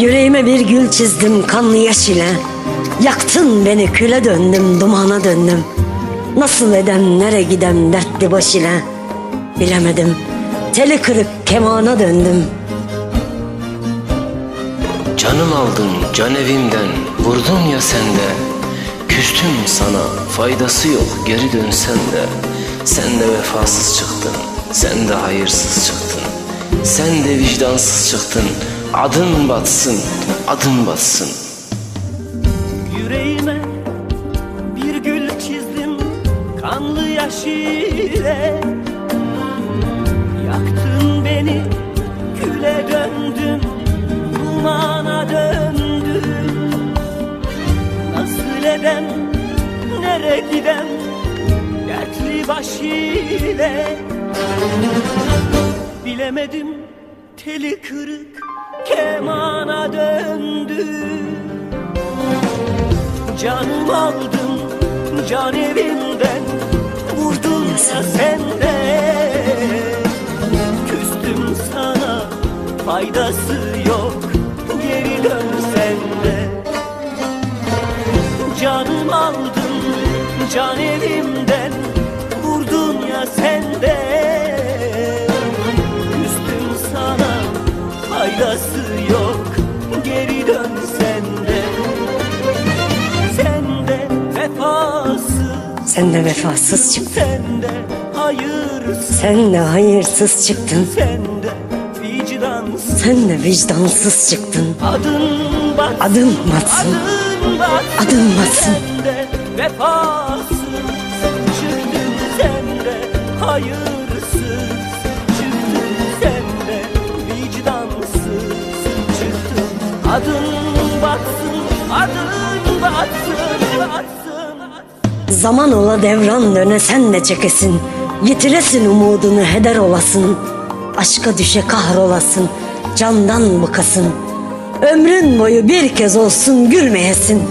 Yüreğime bir gül çizdim kanlı yaş ile. Yaktın beni küle döndüm dumana döndüm. Nasıl edem nere gidem dertli baş ile. Bilemedim teli kırık kemana döndüm. Canım aldın can evimden vurdun ya sende. Küstüm sana faydası yok geri dönsen de. Sen de vefasız çıktın sen de hayırsız çıktın. Sen de vicdansız çıktın adın batsın adın batsın. Yüreğime bir gül çizdim kanlı yaş ile Yaktın beni küle döndüm dumana döndüm Nasıl edem nere gidem dertli baş ile Bilemedim teli kırık kemana döndüm Canım aldın can evimden Vurdun ya sen de Küstüm sana faydası yok Geri dönsen de Canım aldın can evimden Sen de vefasız çıktın. Sen de hayırsız, çıktın. Sen de vicdansız. Çıktın. Adın batsın, Adın batsın. vefasız, çıktın. Sen de hayırsız, çıktın. Sen de vicdansız, çıktın. Adın batsın, adın batsın. Zaman ola devran döne sen de çekesin. Yitiresin umudunu heder olasın. Aşka düşe kahrolasın. Candan bıkasın. Ömrün boyu bir kez olsun gülmeyesin.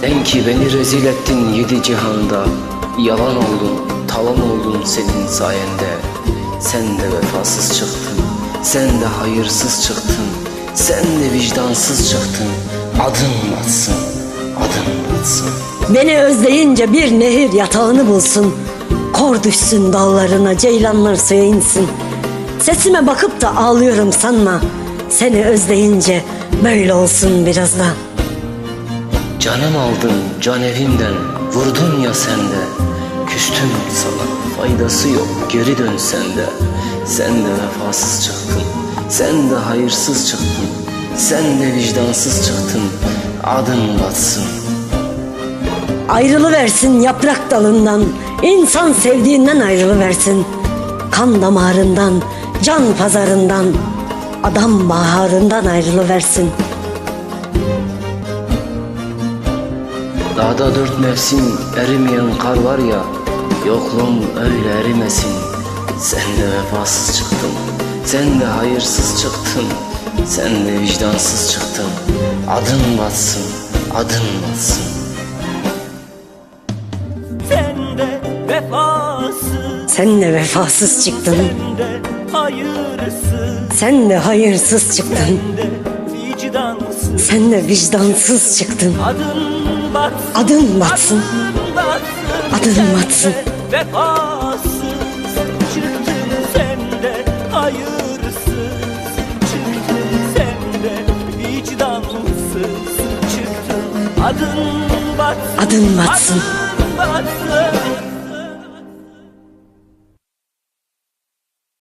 Sen ki beni rezil ettin yedi cihanda. Yalan oldun, talan oldun senin sayende. Sen de vefasız çıktın, sen de hayırsız çıktın. Sen de vicdansız çıktın Adın batsın, adın batsın Beni özleyince bir nehir yatağını bulsun. Kor düşsün dallarına ceylanlar suya insin. Sesime bakıp da ağlıyorum sanma. Seni özleyince böyle olsun biraz da. Canım aldın can evimden vurdun ya sen de Küstüm sana faydası yok geri dönsen de Sen de vefasız çıktın sen de hayırsız çıktın Sen de vicdansız çıktın adın batsın. Ayrılıversin yaprak dalından insan sevdiğinden ayrılıversin. Kan damarından, can pazarından Adam baharından ayrılıversin. Dağda dört mevsim erimeyen kar var ya Yokluğum öyle erimesin. Sen de vefasız çıktın Sen de hayırsız çıktın Sen de vicdansız çıktın. Adın batsın Adın batsın. Sen de vefasız, Sen de vefasız çıktın. Sen de hayırsız, Sen de hayırsız çıktın. Sen de vicdansız. Sen de vicdansız çıktın. Adın batsın, Adın batsın. Adın batsın, Adın sen de batsın. Adın batsın, Adın batsın. adın batsın.